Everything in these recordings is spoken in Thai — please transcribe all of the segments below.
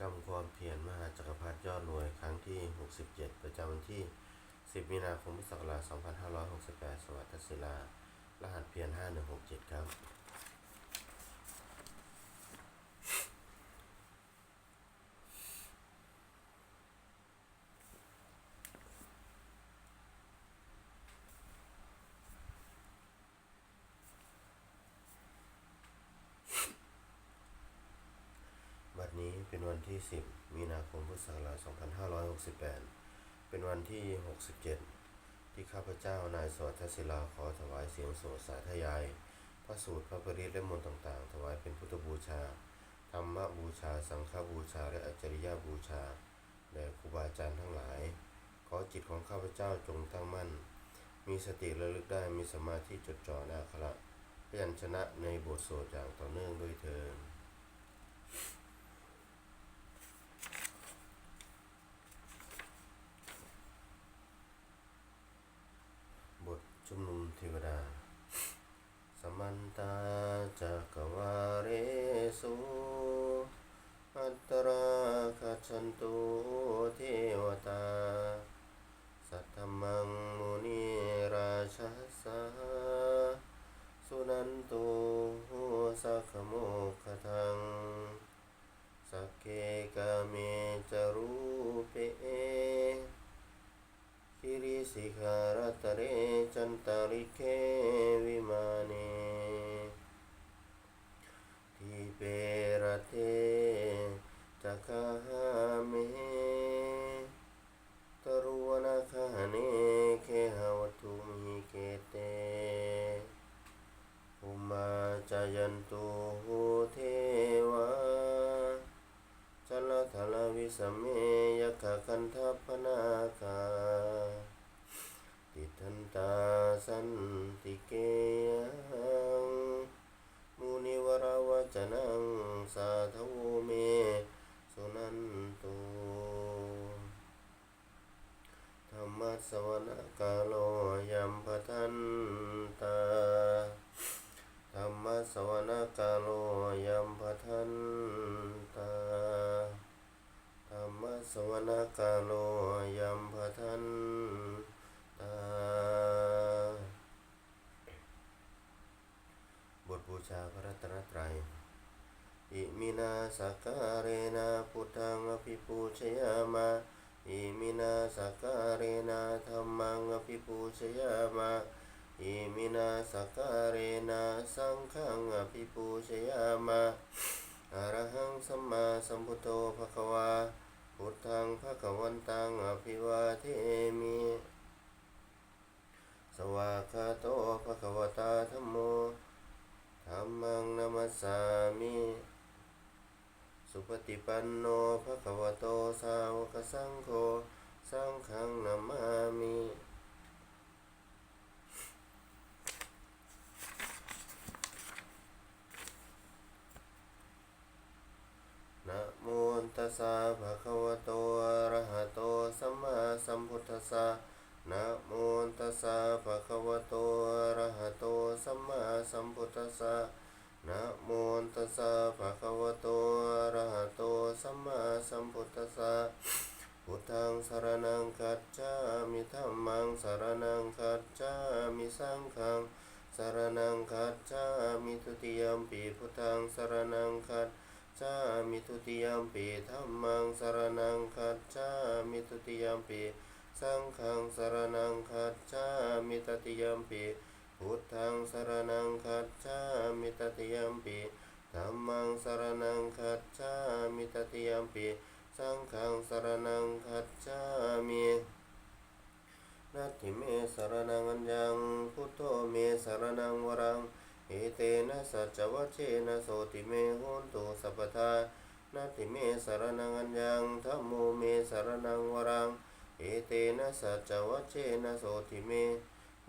กรรมความเพียรมหาจักรพรรดิยอดรวยครั้งที่ 67 ประจำวันที่ 10 มีนาคมพุทธศักราช2568 สวัสดิ์ศิลา รหัสเพียร5167 ครับ บัดนี้ เป็นวันที่ 10 มีนาคมพุทธศักราช 2568 เป็นวันที่ 67 ที่ข้าพเจ้านายสวัสดิ์ศิลาขอถวายเสียงโสดสาธยาย พระสูตรพระปริตและมนต์ต่างๆ ถวายเป็นพุทธบูชา ธรรมบูชา สังฆบูชา และอัจริยบูชาแด่ครูบาอาจารย์ทั้งหลาย ขอจิตของข้าพเจ้าจงตั้งมั่น มีสติระลึกได้มีสมาธิจดจ่อในอักขระพยัญชนะในบทสวดอย่างต่อเนื่องด้วยเถิด บท ชุมนุมเทวดา สมันตาจักวาเรสุอัตตราคัจฉันตุเทวตา สัทธมังมุนีราชสสาสุนันตุสักขโมกขทัง สักเกกาเมจารูเป คิริสิขารตเรจันตาริเควิมาเนทิเปรเทจักขาเมตรุวนาคาเนเคหาวตุมิเกเตอุมาจายันตุเทวาชลทลวิสเมยกขคันทัพพนาคาติ ทันตาสันติเกยังมุนิวราวจนังสาธโวเมสุนันตุธรรมสวนาคาโลยัมปทันตาธรรมสวนาคาโลยัมปทันตาธรรมสวนาคาโลยัมปทันตา บทบู ชาพระรัตนตรัย อิมินาสักการเรนะพุทธังอภิปูชยามาอิมินาสักการเรนะธรรมังอภิปูชยามาอิมินาสักการเรนะสังฆังอภิปูชยามาอะระหังสัมมาสัมพุทโธภควาพุทธังภะควันตังอภิวาเทมิ สวากาโตภะควตาธัมโม ธัมมังนัมสสามิ สุปฏิปันโนภะคะวะโตสาวกสังโฆ สังฆังนามามินะโมตัสสะภะคะวะโตอะระหะโตสัมมาสัมพุทธัสสะนะโมตัสสะภะคะวะโตอะ สะนะโมตัสสะภะคะวะโตอะระหะโตสัมมาสัมพุทธัสสะพุทธังสารณังคัจฉามิธัมมังสารณังคัจฉามิสังฆังสารณังคัจฉามิทุติยัมปิพุทธังสารณังคัจจามิทุติยมปีธัมมังสารนังคัจจามิทุติยมปีสังฆังสารนังคัจจามิตติยมปี พุทธังสรนังคัจจามิตติยมปีธัมมังสรนังคัจจามิตติยมปีสังฆังสรนังคัจจามินัตถิเมสรนังอัญญังพุทโธเมสรนังวรังเอเตนะสัจวัชเชนะโสติเมโหนตุสัพพทานาติเมสารนังอัญญังธัมโมเมสารนังวรัง เอเตนะสัจวัชเชนะโสติเม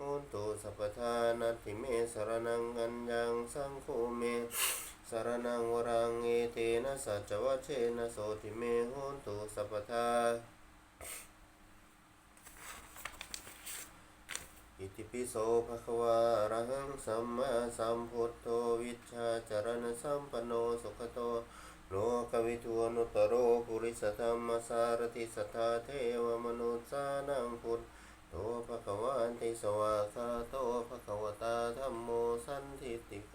โหนตุสัพพทานาติเมสารนังอัญญังสังโฆเมสารนังวรังเอเตนะสัจวัชเชนะโสติเมโหนตุสัพพทาอิติปิโสภะคะวาอะระหังสัมมาสัมพุทโธวิชาจารณสัมปโนสุขโตโลกวิทูนุตตโรโพริสธรรมสารติสัทธาเทวมนุษย์สานังพุท โตภะคะวันติสวากขาโตภะคะวตาธัมโมสันทิติโก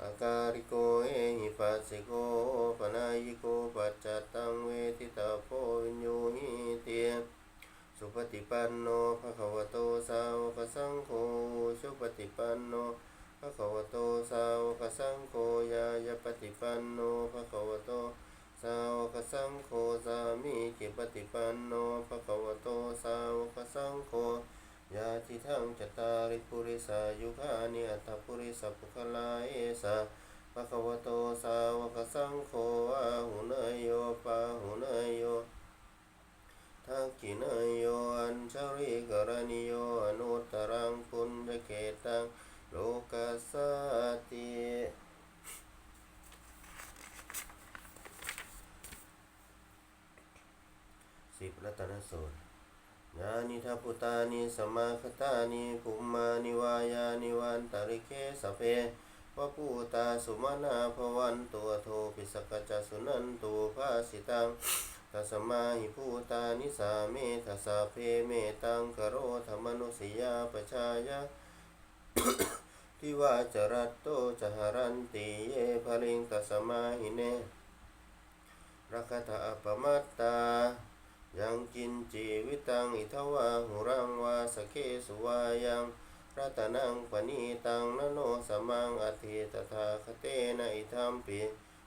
อาการิโกเอหิปัสสิโกปนายิโกปัจจตังเวทิตาโพวิญโยหิเตสุปฏิปันโนภะคะวะโตสาวกสังโฆสุปฏิปันโนภะคะวะโตสาวกสังโฆยายาปฏิปันโนภะคะ กสังโฆสามีจิปฏิปันโนภะคะวะโตสาวกสังโฆยาทิทังจตาริปุริสายุคานิอัตปุริสัพพุคลาเอสะภะคะวะโตสาวกสังโฆอาหุเนยโยปาหุเนยโยทักขิเนยโยอัญชริกรณิโยอนุตตรังปุญญเกตังโลกัสสติสิบรัต นสูตรยานิทัพุตานิสมาคตานิภุมานิวายานิวันตาริเคสเพวะปูตาสุมาณาภวันตัวโทปิสกจจสุนันตุภาสิตังทัสมาหิภูตานิสาเมทัสสะเพเมตังกโรธรรมนุสิยาปชายะทิวาจรัตโตจหรันติเยภลิงตัสมาหิเนรักตะอปมัตตา ยังกินจีวิตังอิทวาหุรังวาสเคสุวายังรัตนังปณีตังนโนสมังอธิตถาคเตนะอิทัมปิ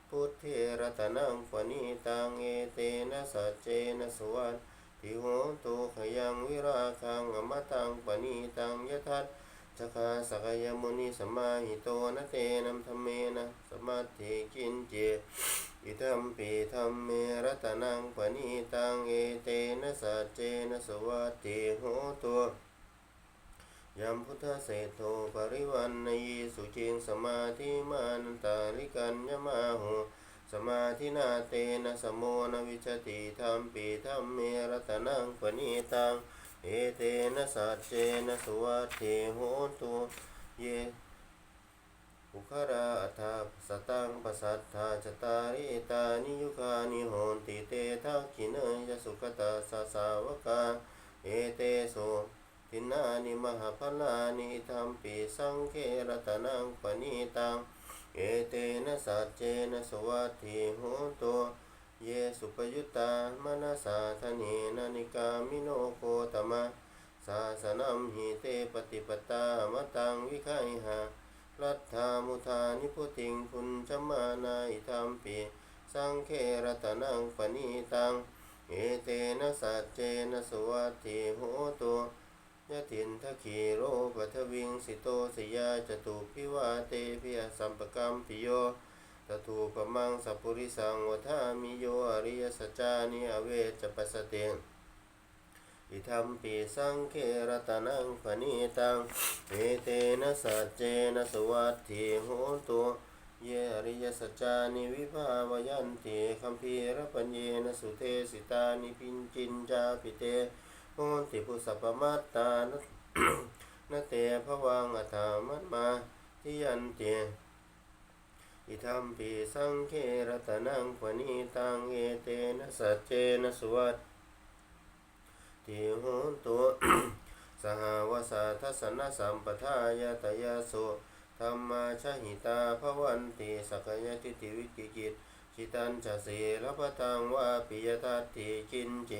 พุทเทรัตนังปณีตังเอเตนะสัจเจนะสวัสทิโหตุขยังวิราคังอมตังปณีตังยทัตจคาสกยมุนีสมาหิโตนะเตนัมธรรมเมนะสมัตถิกินเจ อิทัมปีธรรมเมรัตนังปณีตังเอเตนะสัจเจนะสวัสติโหตัวยัมพุทธเศรษโทปริวันนยีสุจิงสมาธิมานันตาลิกัญญมาหุสมาธินาเตนะสมโมนวิชติธรรมปีธรรมเมรัตนังปณีตังเอเตนะสัจเจนะสวัสติโหตัวเย อุคาราอัฏฐาสตังปัสสัทธาจตาริตานิยุคานิโหนติเตทักขิเนยสุขตาสาสาวกาเอเตโสทินานิมหาพลานิธรรมปีสังเครตนังปณีตังเอเตนะสัจเจนะสวัสทิโหตัวเยสุปยุตตามนาสาธเนนานิกามิโนโคตมะสาสนัมหิเตปฏิปตามตังวิไคหา รัตถามุทานิพุติงคุณชมานาอิธรรมปีสังเครตนังปณีตัง เอเตนะสัจเจนะสวัสทิโหตัวยะถินทขีโรปัทวิงสิโตสยาจตุพิวาเตพิยสัมปกัมปิโยตถูปมังสัพพุริสังวทามิโยอริยสัจานิอเวจปัสสเต อิทัมปีสังเครตนังปณีตังเอเตนะสัจเจนะสวัสทิโหตุเยอริยสัจจานิวิภาวยันติคัมภีรปัญเยนะสุเทสิตานิพินจินจาปิเตโหติปุสัพพมัตตานะนเตภวังอัฏฐามัตมาทิยันเตอิทัมปีสังเครตนังปณีตังเอเตนะสัจเจนะสวัส ติโหนตุสหวสาทัสสนสัมปทายาตยาสุธรรมาชหิตาภวันติสักยติติวิกิกิจจิตันจะสีรพตังวาปิยทัตติกินเจ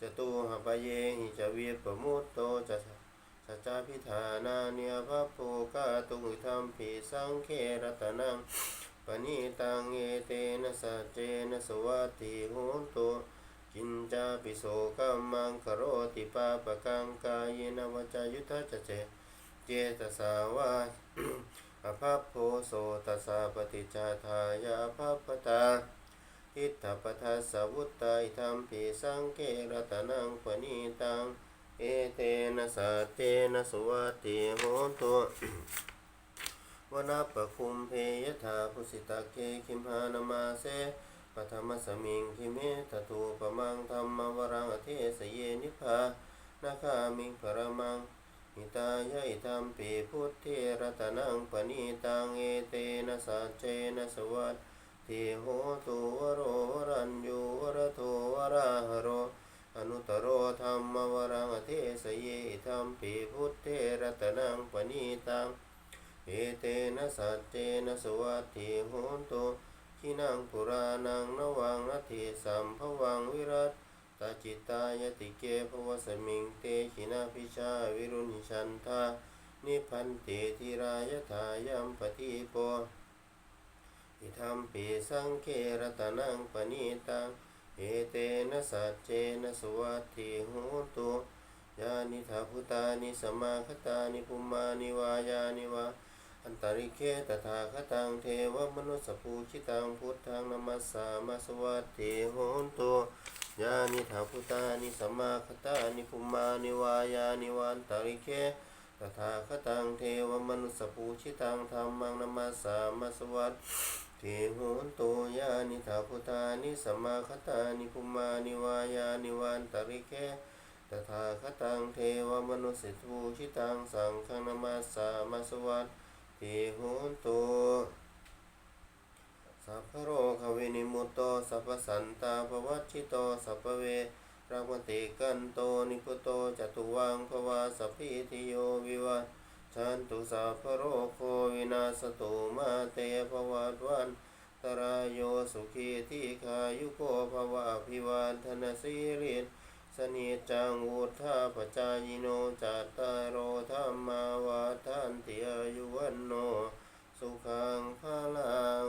จตุหปเยหิจวิปมุตโตจะสัจจาพิธานาเนียภโภกาตุงธรรมปีสังเครตนังปณิตังเอเตนะสัจเจนะสวัติโหนตุ กินจาปิโสกัมมังคโรติปาปะกังกายนวจายุทธจเจเจตสาวาอภัพโพโสตสสะปฏิจาทายาภัพพตาทิฏฐปทัสสะวุตตาอิธรรมปิสังเกรตนังปณีตัง เอเตนะสัตเตนะสุวัตติโหตุวนาปคุมเพยถาพุสิตาเกคิมหานามาเส ปฐมสมิงคิเมตตูปมังธรรมวรังอเทสเยนิพานาคามิงปรมังหิตายะอิธรรมปีพุทธิรัตนังปณีตังเอเตนะสัจเจนะสวัสททิโหตุวโรรัญญูวรโทวราหโร อนุตตรโรธรรมวรังอเทสเยธรรมปีพุทเทรัตนังปณีตังเอเตนะสัจเจนะสวัสดิโหตุ ขินังปุรานังนวังนัตถิสัมภวังวิรัตตาจิตตายติเกภวสมิงเตขินาพิชาวิรุณิชันทานิพันเตทิรายถายัมปฏิโปอิธรรมปีสังเครตนังปณีตังเอเตนะสัจเจนะสวัสดิหนตุยานิทาพุตานิสมาคตานิปุมมานิวายานิวา อันตริเคตถาคตังเทวมนุสภูชิตังพุทธังนมัสสามาสวัสดิโหนตุยานิถาพุตานิสัมมาคตานิภุมานิวายานิวันตริเคตถาคตังเทวมนุสภูชิตังธรรมังนมัสสามาสวัสดิโหนตุยานิถาพุตานิสัมมาคตานิภุมานิวายานิวันตริเคตถาคตังเทวมนุสสิทูชิตังสังฆนามาสามาสวัสติ โหนตุสัพพโรควินิมุตโตสัพพสันตาภวัชิโตสัพพเวรัมติกันโตนิพุตโตจตุวังภวาสัพพิติโยวิวัชันตุสัพพโรโควินาสตุมาเตภวัตวันตรายโยสุขีที่ขายุโกภวะอภิวันธนสีริส สนิจังวุธาปจายโนจัตตารโอธรรมาวาทันติอายุวันโน สุขังพลัง